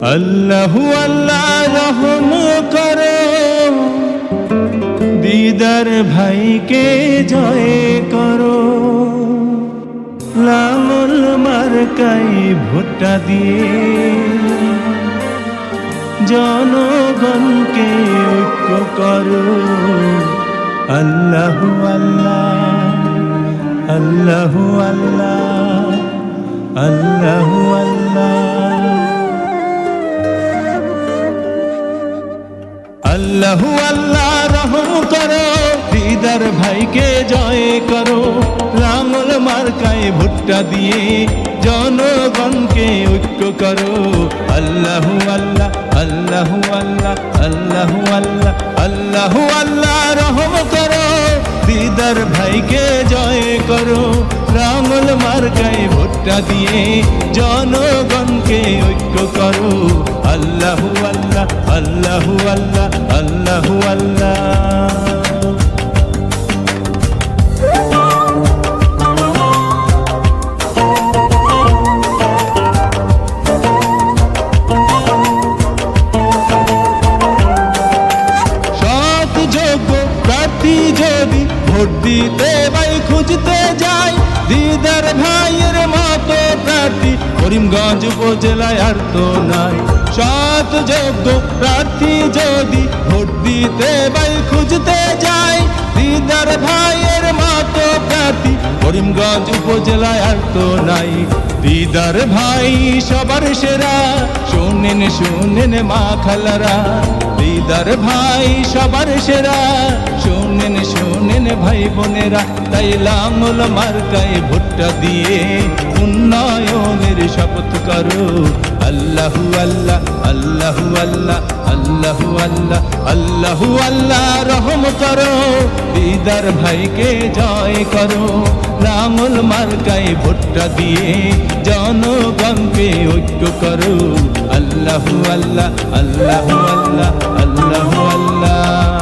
আল্লাহু আল্লাহ রহম করো। দিদার ভাইকে জয় করো। লাঙল মার্কাই ভুট্টা দিয়ে। জনগণকে ঐক্য করো। আল্লাহু আল্লাহ আল্লাহু আল্লাহ আল্লাহ আল্লাহু আল্লাহ রহম করো, দিদার ভাইকে জয় করো। লাঙল মার্কায় ভুট্টা দিয়ে জনগণকে ঐক্য করো। আল্লাহু আল্লাহ আল্লাহু আল্লাহ আল্লাহু আল্লাহ আল্লাহু আল্লাহ রহম করো, দিদার ভাইকে জয় করো। লাঙল মার্কায় ভুট্টা দিয়ে জনগণকে ঐক্য করো। আল্লাহ আল্লাহু আল্লাহ আল্লাহু আল্লাহ। যদি ভোট দিতে ভাই খুঁজতে যাই দিদার ভাইয়ের মতো প্রার্থী, করিমগঞ্জ উপজেলায় আর তো নাই। সৎ যোগ্য প্রার্থী যদি ভোট দিতে ভাই খুঁজতে যাই দিদার ভাইয়ের মতো প্রার্থী, করিমগঞ্জ উপজেলায় আর তো নাই। দিদার ভাই সবার সেরা, শোনেন শোনেন মা খালারা। দিদার ভাই সবার সেরা, শোনেন ভাই বোনেরা তাই লাঙল মার্কায় ভুট্টা দিয়ে উন্নয়নের শপথ করো। আল্লাহু আল্লাহ আল্লাহু আল্লাহ আল্লাহু আল্লাহ আল্লাহু আল্লাহ রহম করো। দিদার ভাইকে জয় করো। লাঙল মার্কায় ভুট্টা দিয়ে জনগণকে ঐক্য করো। আল্লাহু আল্লাহ আল্লাহু আল্লাহ আল্লাহু আল্লাহ।